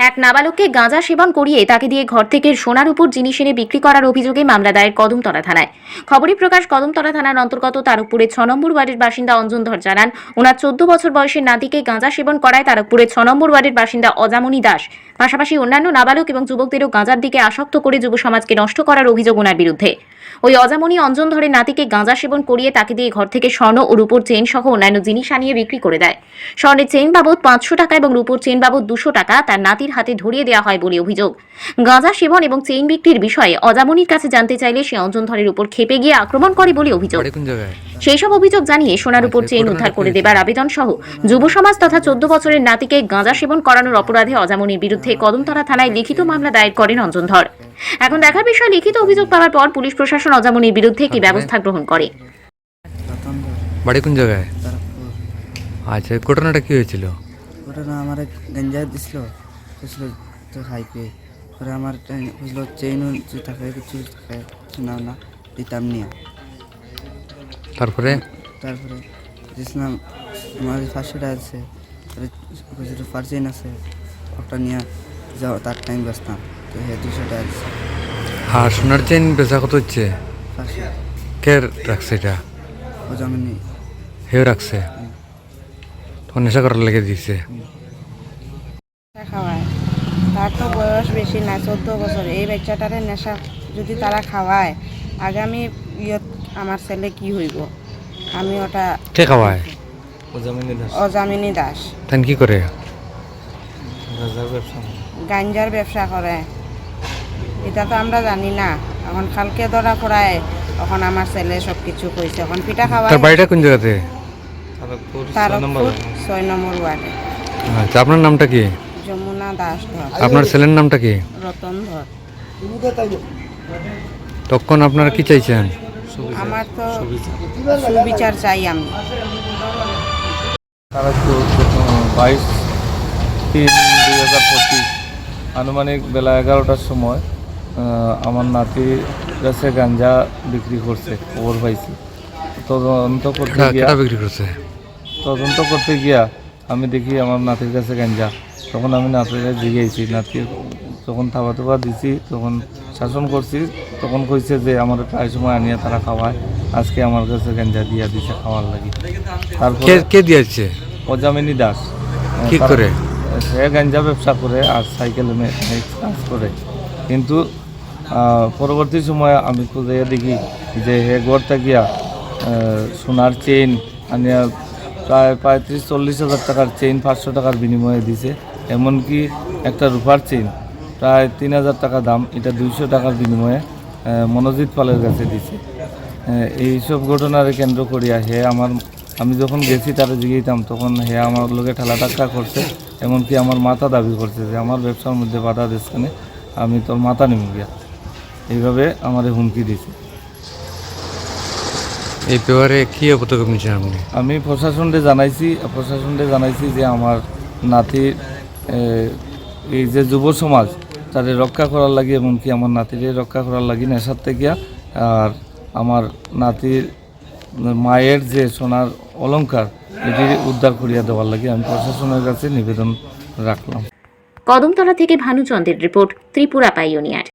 এক নাবালককে গাঁজা সেবন করিয়ে তাকে দিয়ে ঘর থেকে সোনার উপর জিনিস এনে বিক্রি করার অভিযোগে মামলা দায়ের কদমতলা থানায়। খবরই প্রকাশ, কদমতলা থানার অন্তর্গত তারকপুরের ছ নম্বর ওয়ার্ডের বাসিন্দা অঞ্জন ধর জানান, ওনার চোদ্দ বছর বয়সের নাতিকে গাঁজা সেবন করায় তারকপুরের ছ নম্বর ওয়ার্ডের বাসিন্দা অজামণি দাস। পাশাপাশি অন্যান্য নাবালক এবং যুবকদেরও গাঁজার দিকে আসক্ত করে যুব সমাজকে নষ্ট করার অভিযোগ ওনার বিরুদ্ধে। ওই অজামণি অঞ্জন ধরে নাতিকে গাঁজা সেবন করিয়ে তাকে দিয়ে ঘর থেকে স্বর্ণ ও রূপোর চেন সহ অন্যান্য জিনিস আনিয়ে বিক্রি করে দেয়। স্বর্ণের চেন বাবদ পাঁচশো টাকা এবং রূপোর চেন বাবদ দুশো টাকা তার নাতির হাতে ধরিয়ে দেওয়া হয় বলে অভিযোগ। গাঁজা সেবন এবং চেইন বিক্রির বিষয়ে অজামনির কাছে জানতে চাইলে সে অঞ্জন ধরের উপর খেপে গিয়ে আক্রমণ করে বলে অভিযোগ। সেই সব অভিযোগ জানিয়ে সোনার উপর চেইন উদ্ধার করে দেবার আবেদন সহ যুব সমাজ তথা চোদ্দ বছরের নাতিকে গাঁজা সেবন করানোর অপরাধে অজামনির বিরুদ্ধে কদমতলা থানায় লিখিত মামলা দায়ের করেন অঞ্জন ধর এখন দেখার বিষয় লিখিত অভিযোগ পাওয়ার পর পুলিশ প্রশাসন অজামনির বিরুদ্ধে কি ব্যবস্থা গ্রহণ করে? বাড়ি কোন জায়গায়? আচ্ছা ঘটনাটা কি হয়েছিল? ওটা না আমার গঞ্জা দিছিল। বুঝলো তো খাইতে পরে আমার বুঝলো চেইন যে থাকে কিছু না না দিতাম নিয়ে। তারপরে? তারপরে দিয়েছিলাম আমার ফার্স্টটা আছে বুঝলো ফার চেইন আছে ওটা নিয়ে যাও তার টাইম বাঁচতাম। তো হ্যাঁ দুশো টাকা দিচ্ছে আর সোনার চেন বেচা কত হচ্ছে? ফার্স্ট কে রাখছে এটা? ও জমিনি হেও রাখছে? তখন নেশা করার লেগে নেশা খাওয়ায়। তার তো বয়স বেশি না চোদ্দ বছর। এই বাচ্চাটারে নেশা যদি তারা খাওয়ায় আগামী ইয়ত আমার ছেলে কি হইব? আমি ওটা কে খাওয়ায়? অজামিনী দাস। তাই কি করে? গাঞ্জার ব্যবসা করে। এটা তো আমরা জানি না। এখন খালকে ধরা পড়ায় এখন আমার ছেলে সব কিছু কইছে। এখন পিঠা খাওয়ায়। তার বাড়িটা কোন জায়গাতে? তারকপুর ছয় নম্বর ওয়ার্ডে। আচ্ছা আপনার নামটা কি? দাস ধর আপনার ছেলের নামটা কি? রতন ধর। তখন আপনারা কি চাইছেন? আমার তো সুবিচার। চাই আমি। বাইশ তিন দুই হাজার পঁচিশ। আনুমানিক বেলা এগারোটার সময় আমার নাতির কাছে গাঞ্জা বিক্রি করছে খবর পাইছি। তদন্ত করতে গিয়া বিক্রি করছে? তদন্ত করতে গিয়া আমি দেখি আমার নাতির কাছে গাঞ্জা। তখন আমি কাছে জিগেছি নাতির যখন থাবা থাবা দিছি তখন শাসন করছি তখন কইছে যে আমার প্রায় সময় আনিয়া তারা খাওয়ায়। আজকে আমার কাছে গেঞ্জা দিয়া দিছে খাওয়ার লাগি। কে কে দিয়েছে? অজামিনী দাস। কি করে? সে গেঞ্জা ব্যবসা করে আর সাইকেল কাজ করে। কিন্তু পরবর্তী সময়ে আমি খুঁজে দেখি যে হে গিয়া আহ, সোনার চেইন আনিয়া প্রায় পঁয়ত্রিশ চল্লিশ হাজার টাকার চেইন পাঁচশো টাকার বিনিময়ে দিছে। এমনকি একটা রূপার চেইন প্রায় তিন হাজার টাকা দাম এটা দুইশো টাকার বিনিময়ে মনোজিৎ পালের কাছে দিছে। এইসব ঘটনারে কেন্দ্র করিয়া হে আমার আমি যখন গেছি তারা জিগেইতাম তখন হে আমার লোকে ঠেলা টাক্কা করছে এমনকি আমার মাথা দাবি করছে যে আমার ব্যবসার মধ্যে বাধা দিচ্ছে আমি তোর মাথা নেমে গিয়া। এইভাবে আমার হুমকি দিছে। এই ব্যাপারে কি পদক্ষেপ আপনি? আমি প্রশাসনকে জানাইছি প্রশাসনকে জানাইছি যে আমার নাতির এ, এই যে যুব সমাজ, তাদের রক্ষা করার লাগে এমনকি আমার নাতির রক্ষা করার লাগি নেশার থেকে আর আমার নাতির মায়ের যে সোনার অলঙ্কার এটি উদ্ধার করিয়া দেওয়ার লাগে আমি প্রশাসনের কাছে নিবেদন রাখলাম। কদমতলা থেকে ভানুচন্দ্রের রিপোর্ট, ত্রিপুরা পাইওনিয়ার।